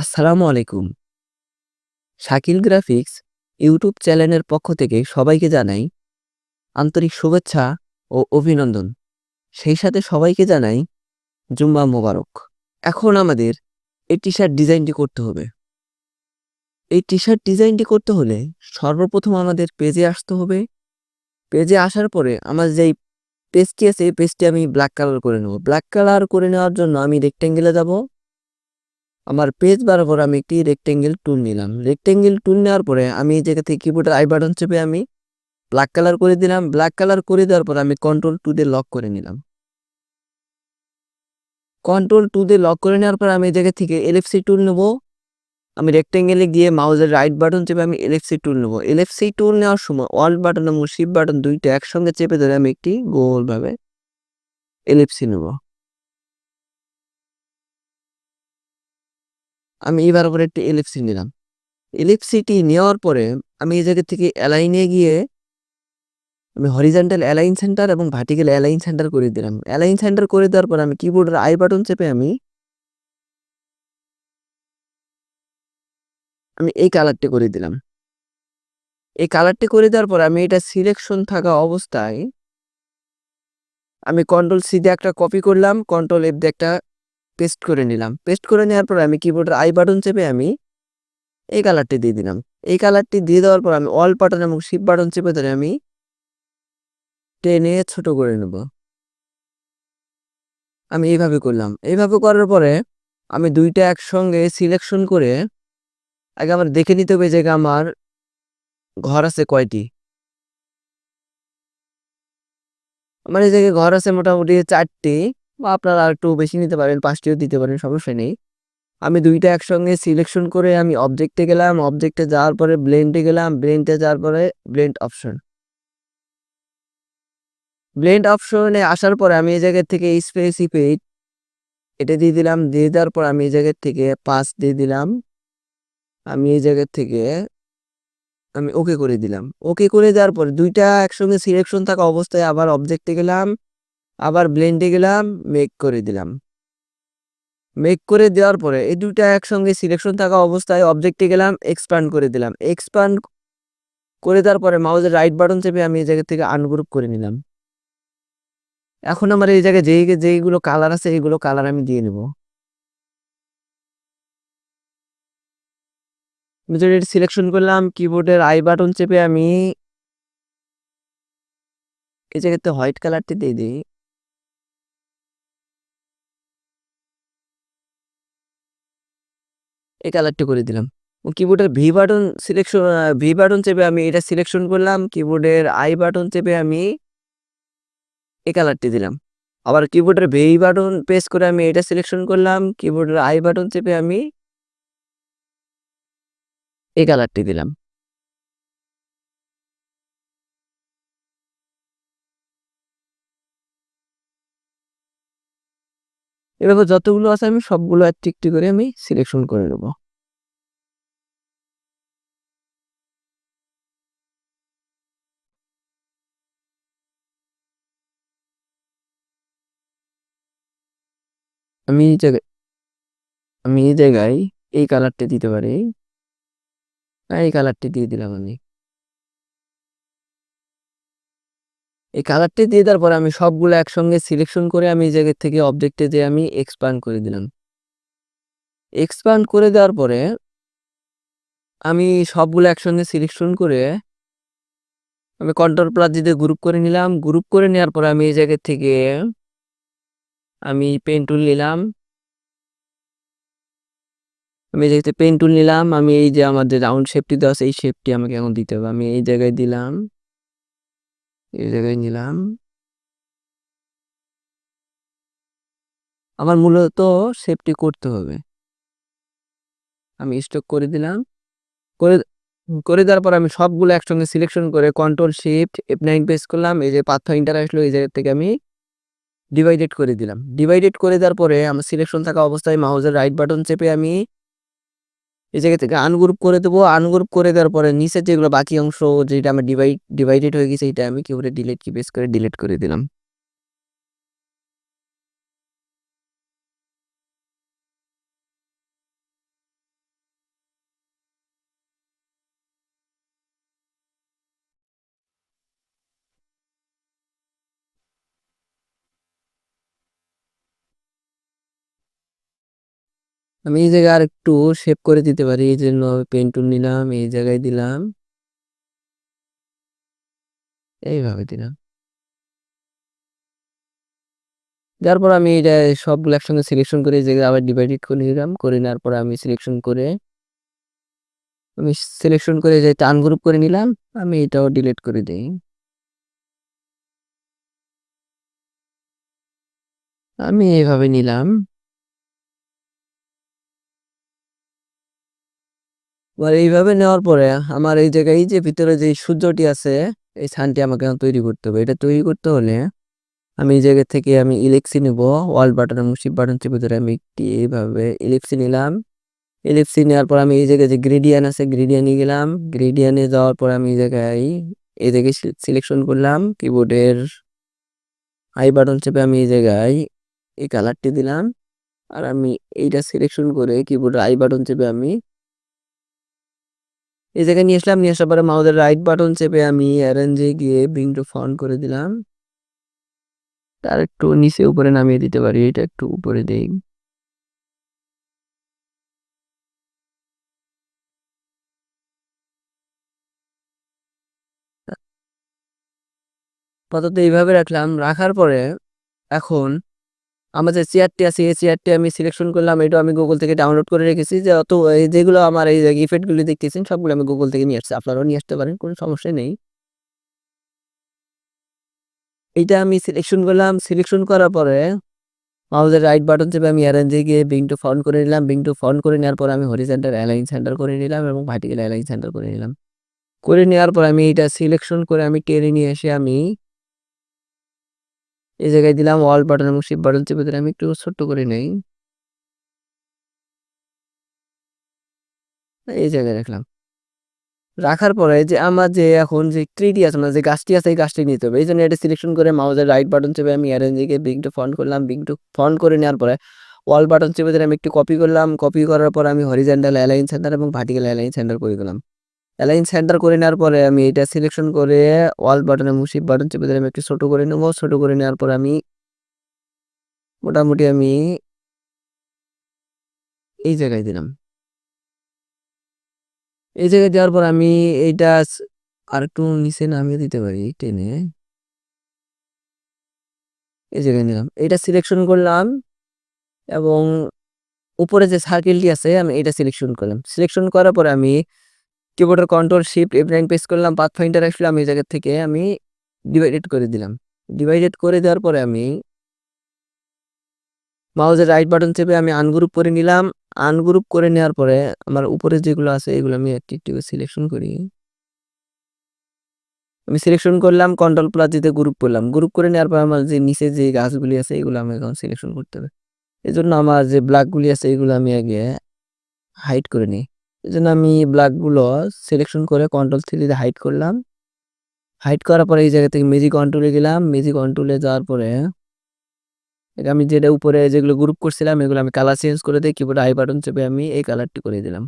আসসালামু আলাইকুম। Shakil graphics YouTube চ্যানেলের পক্ষ থেকে সবাইকে জানাই আন্তরিক শুভেচ্ছা ও অভিনন্দন। সেই সাথে সবাইকে জানাই জুম্মা মোবারক। এখন আমাদের এই টি-শার্ট ডিজাইনটি করতে হবে। এই টি-শার্ট ডিজাইনটি করতে হলে সর্বপ্রথম আমাদের পেজে আসতে হবে। পেজে আসার পরে আমার যেই পেজটি আছে পেজটি আমি ব্ল্যাক কালার করে নেব। ব্ল্যাক কালার করে নেওয়ার জন্য আমি রেক্টেঙ্গেলে যাব। আমার পেজ বরাবর আমি একটি রেক্টেঙ্গেল টুল নিলাম। রেক্টেঙ্গেল টুল নেওয়ার পরে আমি জায়গা থেকে কিবোর্ডের আই বাটন চেপে আমি ব্ল্যাক কালার করে দিলাম। ব্ল্যাক কালার করে দেওয়ার পর আমি কন্ট্রোল টু দিয়ে লক করে নিলাম। কন্ট্রোল টু দিয়ে লক করে নেওয়ার পর আমি জায়গা থেকে এলএফসি টুল নেব। আমি রেক্টেঙ্গেলে গিয়ে মাউসের রাইট বাটন চেপে আমি এলএফসি টুল নেব। এলএফসি টুল নেওয়ার সময় অল্ট বাটন এবং শিফট বাটন দুইটা একসঙ্গে চেপে ধরে আমি একটি গোলভাবে এলএফসি নেব। আমি এবার করে একটি এলিপসি নিলাম। এলিপসিটি নেওয়ার পরে আমি এই জায়গা থেকে অ্যালাইনে গিয়ে আমি হরিজন্টাল অ্যালাইন সেন্টার এবং ভার্টিক্যাল অ্যালাইন সেন্টার করে দিলাম। অ্যালাইন সেন্টার করে দেওয়ার পর আমি কিবোর্ডের আই বাটন চেপে আমি আমি এই কালারটি করে দিলাম। এই কালারটি করে দেওয়ার পর আমি এটা সিলেকশন থাকা অবস্থায় আমি কন্ট্রোল সি দিয়ে একটা কপি করলাম, কন্ট্রোল এফ দিয়ে একটা পেস্ট করে নিলাম। পেস্ট করে নেওয়ার পর আমি কিবোর্ডের আই বাটন চেপে আমি এই কালারটি দিয়ে দিলাম। এই কালারটি দিয়ে দেওয়ার পর আমি অল বাটন এবং শিপ বাটন চেপে ধরে আমি টেনে ছোট করে নেব। আমি এইভাবে করলাম। এইভাবে করার পরে আমি দুইটা একসঙ্গে সিলেকশন করে আগে আমার দেখে নিতে হবে যে আমার ঘর আছে কয়টি। আমার এই জায়গায় ঘর আছে মোটামুটি চারটি বা আপনারা একটু বেশি নিতে পারেন, পাঁচটিও দিতে পারেন, সমস্যা নেই। আমি দুইটা একসঙ্গে সিলেকশন করে আমি অবজেক্টে গেলাম অবজেক্টে যাওয়ার পরে ব্লেন্ডে গেলাম ব্লেন্ডে যাওয়ার পরে ব্লেন্ড অপশন ব্লেন্ড অপশনে আসার পরে আমি এই জায়গার থেকে স্পেসিফিক এটা দিয়ে দিলাম, দিয়ে দেওয়ার পর আমি এই জায়গার থেকে পাঁচ দিয়ে দিলাম। আমি এই জায়গার থেকে আমি ওকে করে দিলাম। ওকে করে দেওয়ার পরে দুইটা একসঙ্গে সিলেকশন থাকা অবস্থায় আবার অবজেক্টে গেলাম। আবার ব্লেন্ডে গেলাম মেক করে দিলাম। মেক করে দেওয়ার পরে এই দুইটা একসঙ্গে সিলেকশন থাকা অবস্থায় অবজেক্টে গেলাম এক্সপ্যান্ড করে দিলাম। এক্সপ্যান্ড করে দেওয়ার পরে মাউজের রাইট বাটন চেপে আমি এই জায়গা থেকে আনগ্রুপ করে নিলাম। এখন আমার এই জায়গায় যেই, যেইগুলো কালার আছে, এইগুলো কালার আমি দিয়ে নেব। মেজরিটি সিলেকশন করলাম কিবোর্ডের আই বাটন চেপে আমি এই জায়গাতে হোয়াইট কালারটি দিয়ে দিই। এই কালারটি করে দিলাম। কিবোর্ডের V button selection V button চেপে আমি এটা সিলেকশন করলাম। কিবোর্ডের আই বাটন চেপে আমি এই কালারটি দিলাম। আবার কিবোর্ডের ভি বাটন প্রেস করে আমি এটা সিলেকশন করলাম। কিবোর্ডের আই বাটন চেপে আমি এই কালারটি দিলাম। এভাবে যতগুলো আছে আমি সবগুলো একটি একটি করে আমি সিলেকশন করে নেব। আমি এই জায়গায়, আমি এই জায়গায় এই কালারটা দিতে পারি। এই কালারটি দিয়ে দিলাম আমি। এই কালারটি দিয়ে দেওয়ার পরে আমি সবগুলো একসঙ্গে সিলেকশন করে আমি এই জায়গা থেকে অবজেক্টে যে আমি এক্সপান্ড করে দিলাম। এক্সপান্ড করে দেওয়ার পরে আমি সবগুলো একসঙ্গে সিলেকশন করে আমি কন্ট্রোল প্লাস দিয়ে গ্রুপ করে নিলাম। গ্রুপ করে নেওয়ার পরে আমি এই জায়গা থেকে আমি পেন টুল নিলাম। আমি এই জায়গাতে পেন টুল নিলাম। আমি এই যে আমাদের রাউন্ড শেপটি দেওয়া আছে, এই শেপটি আমাকে এখন দিতে হবে। আমি এই জায়গায় দিলাম। এই জায়গায় নিলাম। আমার মূলত সেফটি করতে হবে। আমি স্টক করে দিলাম। করে করে দেওয়ার পর আমি সবগুলো একসঙ্গে সিলেকশন করে control shift F nine press করলাম। এই যে পাথর ইন্টার আসলো, এই জায়গা থেকে আমি ডিভাইডেড করে দিলাম। ডিভাইডেড করে দেওয়ার পরে আমার সিলেকশন থাকা অবস্থায় মাউজের রাইট বাটন চেপে আমি এই জায়গা থেকে আনগ্রুপ করে দেবো। আনগ্রুপ করে দেওয়ার পরে নিচের যেগুলো বাকি অংশ, যেটা আমার ডিভাইড ডিভাইডেড হয়ে গেছে এটা আমি কিবোর্ডে ডিলিট কি বেস করে ডিলিট করে দিলাম। আমি এই জায়গায় আর একটু শেপ করে দিতে পারি। এই জন্য পেন টুল নিলাম, এই জায়গায় দিলাম। এইভাবে দিলাম। দেওয়ার পর আমি এটা সবগুলো একসঙ্গে সিলেকশন করে এই জায়গায় আবার ডিভাইডেড করে নিলাম। করে নেওয়ার পর আমি সিলেকশন করে, আমি সিলেকশন করে যে আনগ্রুপ করে নিলাম, আমি এটাও ডিলিট করে দিই। আমি এইভাবে নিলাম। এবার এইভাবে নেওয়ার পরে আমার এই জায়গায় যে ভিতরে যে সূর্যটি আছে, এই সানটি আমাকে তৈরি করতে হবে। এটা তৈরি করতে হলে আমি এই জায়গা থেকে আমি ইলেক্সি নেব। ওয়াল বাটন এবং শিপ বাটন চেপে ধরে আমি একটি এইভাবে ইলেক্সি নিলাম। ইলেক্সি নেওয়ার পর আমি এই জায়গায় যে গ্রেডিয়ান আছে গ্রেডিয়ানে গেলাম। গ্রেডিয়ানে যাওয়ার পর আমি এই জায়গায় এই জায়গায় সিলেকশন করলাম। কিবোর্ডের আই বাটন চেপে আমি এই জায়গায় এই কালারটি দিলাম। আর আমি এইটা সিলেকশন করে কিবোর্ডের আই বাটন চেপে আমি এই জায়গায় নিয়ে আসলাম, নিয়ে আসার পরে মাউসের রাইট বাটন চেপে আমি অ্যারেঞ্জে গিয়ে বিং টু ফন করে দিলাম। তার একটু নিচে উপরে নামিয়ে দিতে পারি, এটা একটু উপরে দিই। আপাতত এইভাবে রাখলাম, রাখার পরে এখন আমার যে চেয়ারটি আছে, এই চেয়ারটি আমি সিলেকশন করলাম এটা আমি গুগল থেকে ডাউনলোড করে রেখেছি। যে অত যেগুলো আমার এই ইফেক্টগুলি দেখতেছেন, সবগুলো আমি গুগল থেকে নিয়ে আসছি। আপনারাও নিয়ে আসতে পারেন, কোনো সমস্যা নেই। এইটা আমি সিলেকশন করলাম। সিলেকশন করার পরে মাউজের রাইট বাটন চেপে আমি অ্যারেঞ্জে গিয়ে বিং টু ফন করে নিলাম। বিং টু ফন করে নেওয়ার পর আমি হরিজেন্টাল অ্যালাইন সেন্টার করে নিলাম এবং ভার্টিক্যাল অ্যালাইন সেন্টার করে নিলাম। করে নেওয়ার পর আমি এটা সিলেকশন করে আমি টেনে নিয়ে এসে আমি এই জায়গায় দিলাম অল বাটন এবং শিপ বাটন চেপে আমি একটু ছোট্ট করে নেই। এই জায়গায় রাখলাম। রাখার পরে যে আমার যে এখন যে ট্রিটি আছে না যে গাছটি আছে, এই গাছটি নিতে হবে। এই জন্য এটা সিলেকশন করে মাউজের রাইট বাটন চেপে আমি অ্যারেঞ্জিকে বিং টু ফন্ট করলাম। বিং টু ফন্ট করে নেওয়ার পরে ওয়াল বাটন চেপে দিলে আমি একটু কপি করলাম। কপি করার পর আমি হরিজেন্টাল অ্যালাইন সেন্টার এবং ভার্টিক্যাল অ্যালাইন সেন্টার করে দিলাম। অ্যালাইন সেন্টার করে নেওয়ার পরে আমি এটা সিলেকশন করে ওয়াল বাটন এবং বাটন চেপে আমি একটু ছোটো করে নেব। ছোটো করে নেওয়ার পর আমি মোটামুটি আমি এই জায়গায় দিলাম। এই জায়গায় দেওয়ার পর আমি এইটা আর একটু নিচে নামিয়ে দিতে পারি টেনে। এই জায়গায় নিলাম। এটা সিলেকশন করলাম এবং উপরে যে সার্কেলটি আছে আমি এটা সিলেকশন করলাম। সিলেকশন করার পরে আমি কিবোর্ডের কন্ট্রোল শিফট এফ পেস করলাম পাথ ফাইন্ডার আসলে আমি এই জায়গা থেকে আমি ডিভাইডেড করে দিলাম। ডিভাইডেড করে দেওয়ার পরে আমি মাউজের রাইট বাটন চেপে আমি আনগ্রুপ করে নিলাম। আনগ্রুপ করে নেওয়ার পরে আমার উপরে যেগুলো আছে, এগুলো আমি একটি একটি সিলেকশন করি। আমি সিলেকশন করলাম কন্ট্রোল প্লাস দিতে গ্রুপ করলাম। গ্রুপ করে নেওয়ার পর আমার যে নিচে যে গাছগুলি আছে, এগুলো আমি এখন সিলেকশন করতে হবে। এই জন্য আমার যে ব্ল্যাকগুলি আছে, এগুলো আমি আগে হাইট করে নিই। এই জন্য আমি ব্ল্যাকগুলো সিলেকশন করে কন্ট্রোল থ্রিতে হাইট করলাম। হাইট করার পরে এই জায়গা থেকে মেজিক কন্ট্রোলে গেলাম। মেজিক কন্ট্রোলে যাওয়ার পরে আমি যেটা উপরে যেগুলো গ্রুপ করছিলাম, এগুলো আমি কালার চেঞ্জ করে দিই কিবোর্ডে আই বাটন চেপে আমি এই কালারটি করে দিলাম।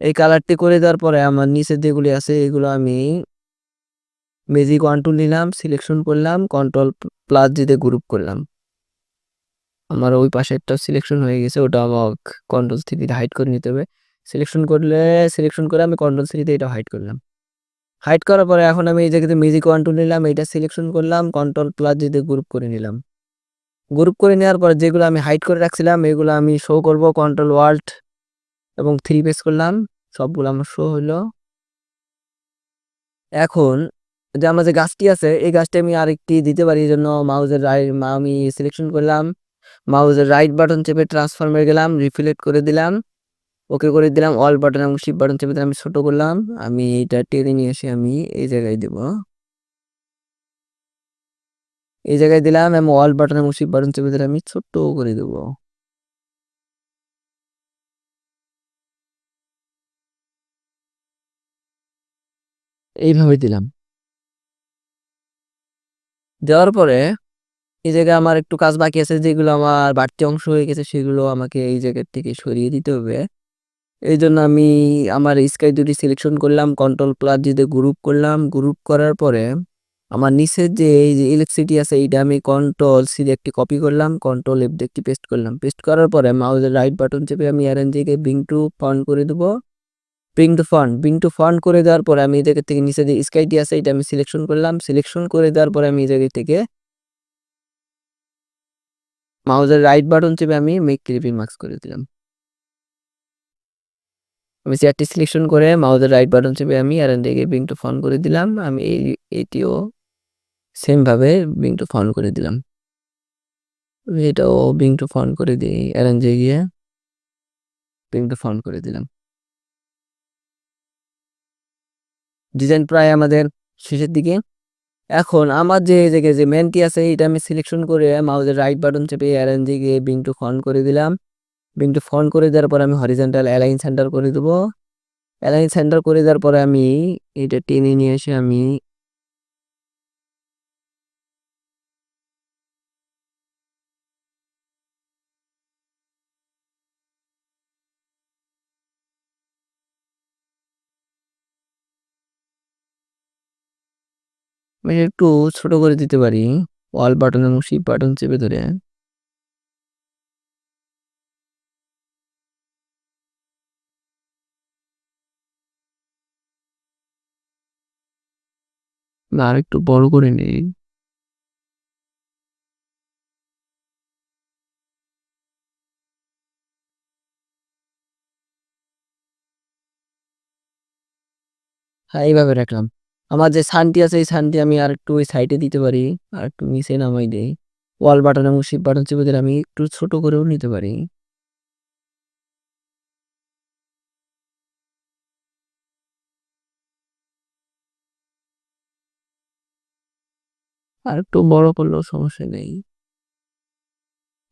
এই কালারটি করে দেওয়ার পরে আমার নিচে যেগুলি আছে, এগুলো আমি ওয়ান টু নিলাম সিলেকশন করলাম কন্ট্রোল প্লাস দিতে গ্রুপ করলাম। আমার ওই পাশেরটা সিলেকশন হয়ে গেছে, ওটা আমার কন্ট্রোল থ্রিতে হাইড করে নিতে হবে। সিলেকশন করলে সিলেকশন করে আমি কন্ট্রোল থ্রিতে এটা হাইড করলাম। হাইড করার পরে এখন আমি এই জায়গাতে মিউজিক ওয়ান টু নিলাম এটা সিলেকশন করলাম কন্ট্রোল প্লাস দিতে গ্রুপ করে নিলাম। গ্রুপ করে নেওয়ার পর যেগুলো আমি হাইড করে রাখছিলাম, এগুলো আমি শো করব কন্ট্রোল ওয়ার্ল্ড এবং থ্রি পেস করলাম, সবগুলো আমার শো হলো। এখন যে আমার যে গাছটি আছে, এই গাছটি আমি আরেকটি দিতে পারি, এই জন্য মাউজের রাইট আমি সিলেকশন করলাম। মাউজের রাইট বাটন চেপে ট্রান্সফর্মে গেলাম রিফ্লেক্ট করে দিলাম। ওকে করে দিলাম, অল বাটন এবং শিপ বাটন চেপে আমি ছোট করলাম। আমি এইটা টেনে নিয়ে এসে আমি এই জায়গায় দেব। এই জায়গায় দিলাম এবং অল বাটন এবং শিপ বাটন চেপে আমি ছোট্ট করে দেব। এইভাবে দিলাম। দেওয়ার পরে এই জায়গায় আমার একটু কাজ বাকি আছে, যেগুলো আমার বাড়তি অংশ হয়ে গেছে, সেগুলো আমাকে এই জায়গার থেকে সরিয়ে দিতে হবে। এই জন্য আমি আমার স্কাই দুটি সিলেকশন করলাম, কন্ট্রোল প্লাস দিতে গ্রুপ করলাম। গ্রুপ করার পরে আমার নিচের যে এই যে ইলেকট্রিসিটি আছে, এইটা আমি কন্ট্রোল সি দিয়ে একটি কপি করলাম, কন্ট্রোল এফ দিয়ে একটি পেস্ট করলাম। পেস্ট করার পরে মাউসের রাইট বাটন চেপে আমি অ্যারেঞ্জিকে বিং টু ফন্ট করে দেবো। Bring to front bring to front করে দেওয়ার পরে আমি জায়গা থেকে নিচে যে স্কাইটি আছে এটা আমি সিলেকশন করলাম। সিলেকশন করে দেওয়ার পরে আমি জায়গা থেকে মাউসের রাইট বাটন চেপে আমি মেক ক্লিপিং মার্কস করে দিলাম। আমি চেয়ারটি সিলেকশন করে মাউসের রাইট বাটন চেপে আমি আর অ্যারেঞ্জিকে বিং টু ফন্ট করে দিলাম। আমি এই, এটিও সেমভাবে বিং টু ফন্ট করে দিলাম। এটাও বিং টু ফন্ট করে দিই অ্যারেঞ্জে গিয়ে বিং টু ফন্ট করে দিলাম। ডিজাইন প্রায় আমাদের শেষের দিকে। এখন আমার যে জায়গায় যে মেনটি আছে, এটা আমি সিলেকশন করে মাউসের রাইট বাটন চেপে অ্যারেঞ্জে গিয়ে বিং টু ফন্ট করে দিলাম। বিং টু ফন্ট করে দেওয়ার পর আমি হরিজেন্টাল অ্যালাইন সেন্টার করে দেবো। অ্যালাইন সেন্টার করে দেওয়ার পরে আমি এটা টেনে নিয়ে এসে আমি আমি একটু ছোট করে দিতে পারি। অল বাটন এবং শিপ বাটন চেপে ধরে। না, আর একটু বড় করে নিই। হ্যাঁ এইভাবে রাখলাম। আমার যে সানটি আছে, এই সানটি আমি আর একটু ওই সাইডে দিতে পারি, আর একটু নিচে নামাই দেই। ওয়াল বাটন এবং শিপ বাটন চেপে দিলে আমি একটু ছোট করেও নিতে পারি। আর একটু বড় করলেও সমস্যা নেই।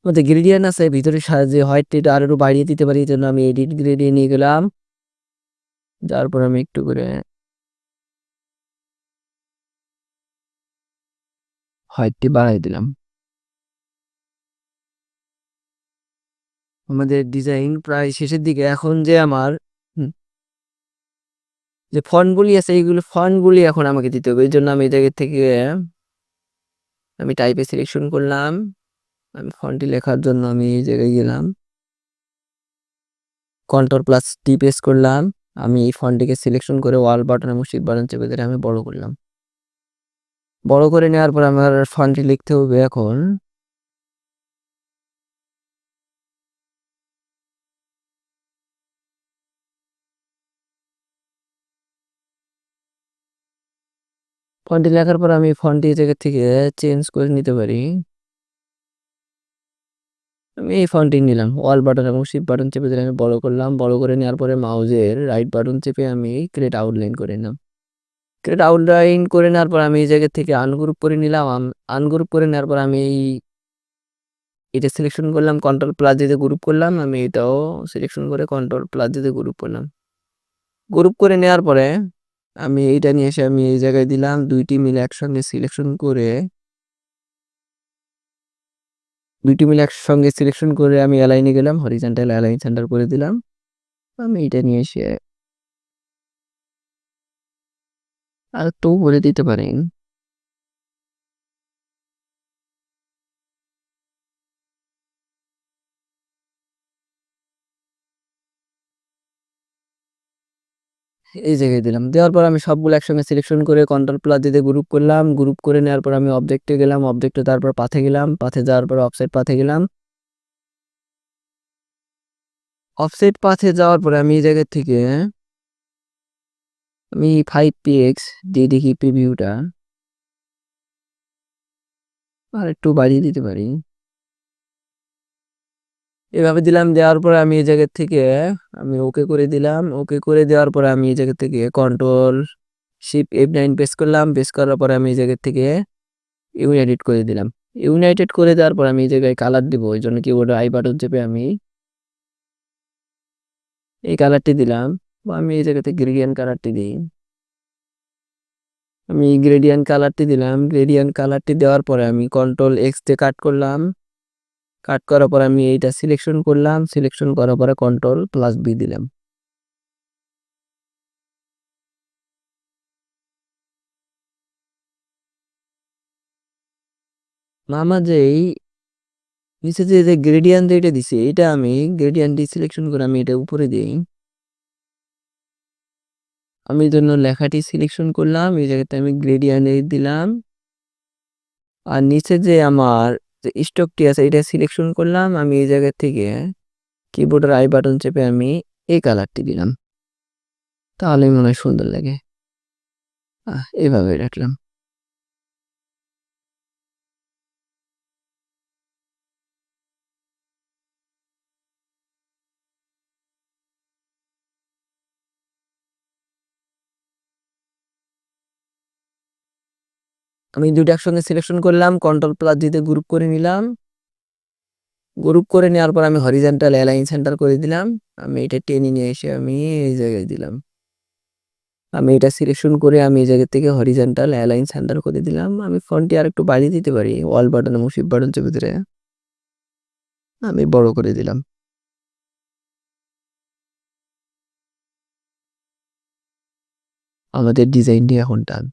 মধ্যে গ্রেডিয়েন্ট আছে, ভিতরে যে হোয়াইট এটা আর একটু বাড়িয়ে দিতে পারি জন্য আমি এডিট গ্রেডিয়ে নিয়ে গেলাম। তারপর আমি একটু করে হোয়াইটটি বাড়াই দিলাম। আমাদের ডিজাইন প্রায় শেষের দিকে, এখন যে আমার যে ফন্টগুলি আছে, এইগুলো ফন্টগুলি এখন আমাকে দিতে হবে এই জন্য আমি জায়গা থেকে আমি টাইপে সিলেকশন করলাম। আমি ফন্টটি লেখার জন্য আমি এই জায়গায় গেলাম। কন্ট্রোল প্লাস টি প্রেস করলাম। আমি এই ফন্টটিকে সিলেকশন করে ওয়াল বাটন এবং শিপ বাটন চেপে ধরে আমি বড় করলাম। বড় করে নেওয়ার পর আমার ফন্টটি লিখতে হবে এখন। ফন্টটি লেখার পর আমি ফন্টটি জায়গা থেকে চেঞ্জ করে নিতে পারি। আমি এই ফন্টটি নিলাম। ওয়াল বাটন এবং শিপ বাটন চেপে দিলে আমি বড় করলাম। বড় করে নেওয়ার পরে মাউজের রাইট বাটন চেপে আমি ক্রেট আউটলাইন করে নিলাম। ক্রেট আউটলাইন করে নেওয়ার পর আমি এই জায়গা থেকে আনগ্রুপ করে নিলাম। আনগ্রুপ করে নেওয়ার পর আমি এই, এটা সিলেকশন করলাম কন্ট্রোল প্লাস দিতে গ্রুপ করলাম। আমি এটাও সিলেকশন করে কন্ট্রোল প্লাস দিতে গ্রুপ করলাম। গ্রুপ করে নেওয়ার পরে আমি এইটা নিয়ে এসে আমি এই জায়গায় দিলাম, দুইটি মিলে একসঙ্গে সিলেকশন করে দুইটি মিলে একসঙ্গে সিলেকশন করে আমি অ্যালাইনে গেলাম হরিজেন্টাল অ্যালাইন সেন্টার করে দিলাম। আমি এটা নিয়ে এসে আর একটু বলে দিতে পারেন এই জায়গায় দিলাম। দেওয়ার পর আমি সবগুলো একসঙ্গে সিলেকশন করে কন্ট্রোল প্লাস দিতে গ্রুপ করলাম। গ্রুপ করে নেওয়ার পর আমি অবজেক্টে গেলাম। অবজেক্টে তারপর পাথে গেলাম। পাথে যাওয়ার পর অফসেট পাথে গেলাম। অফসেট পাথে যাওয়ার পরে আমি এই জায়গা থেকে আমি ফাইভ পি এক্স দিয়ে দেখি প্রিভিউটা আর একটু বাড়িয়ে দিতে পারি। এভাবে দিলাম, দেওয়ার পরে আমি এই জায়গা থেকে, আমি ওকে করে দিলাম। ওকে করে দেওয়ার পরে আমি এই জায়গা থেকে control shift F nine press করলাম। পেস করার পরে আমি এই জায়গা থেকে ইউনাইটেড করে দিলাম। ইউনাইটেড করে দেওয়ার পর আমি এই জায়গায় কালার দিব ওই জন্য কি ওটা আই বাটন চেপে আমি এই কালারটি দিলাম আমি এই জায়গাতে গ্রেডিয়ান কালারটি দিই। আমি গ্রেডিয়ান কালারটি দিলাম। গ্রেডিয়ান কালারটি দেওয়ার পরে আমি কন্ট্রোল এক্স দিয়ে কাট করলাম। কাট করার পর আমি এইটা সিলেকশন করলাম সিলেকশন করার পরে কন্ট্রোল প্লাস বি দিলাম। মামা যেই নিচে যে যে গ্রেডিয়ান্ট এটা দিছে, এটা আমি গ্রেডিয়ান্ট দিয়ে সিলেকশন করে আমি এটা উপরে দিই। আমি এই জন্য লেখাটি সিলেকশন করলাম, এই জায়গাতে আমি গ্রেডিয়ান্ট দিলাম। আর নিচে যে আমার যে স্টকটি আছে, এটা সিলেকশন করলাম, আমি এই জায়গা থেকে কিবোর্ডের আই বাটন চেপে আমি এই কালারটি দিলাম। তাহলে মনে হয় সুন্দর লাগে। এভাবে রাখলাম। আমি দুটো একসঙ্গে সিলেকশন করলাম কন্ট্রোল প্লাস দিতে গ্রুপ করে নিলাম। গ্রুপ করে নেওয়ার পর আমি হরিজেন্টাল অ্যালাইন সেন্টার করে দিলাম। আমি এটা টেনে নিয়ে এসে আমি এই জায়গায় দিলাম। আমি এটা সিলেকশন করে আমি এই জায়গা থেকে হরিজেন্টাল অ্যালাইন সেন্টার করে দিলাম। আমি ফোনটি আর একটু বাড়িয়ে দিতে পারি ওয়াল বাটন এবং শিপ বাটন চেপে ধরে। আমি বড় করে দিলাম। আমাদের ডিজাইনটি এখন টান।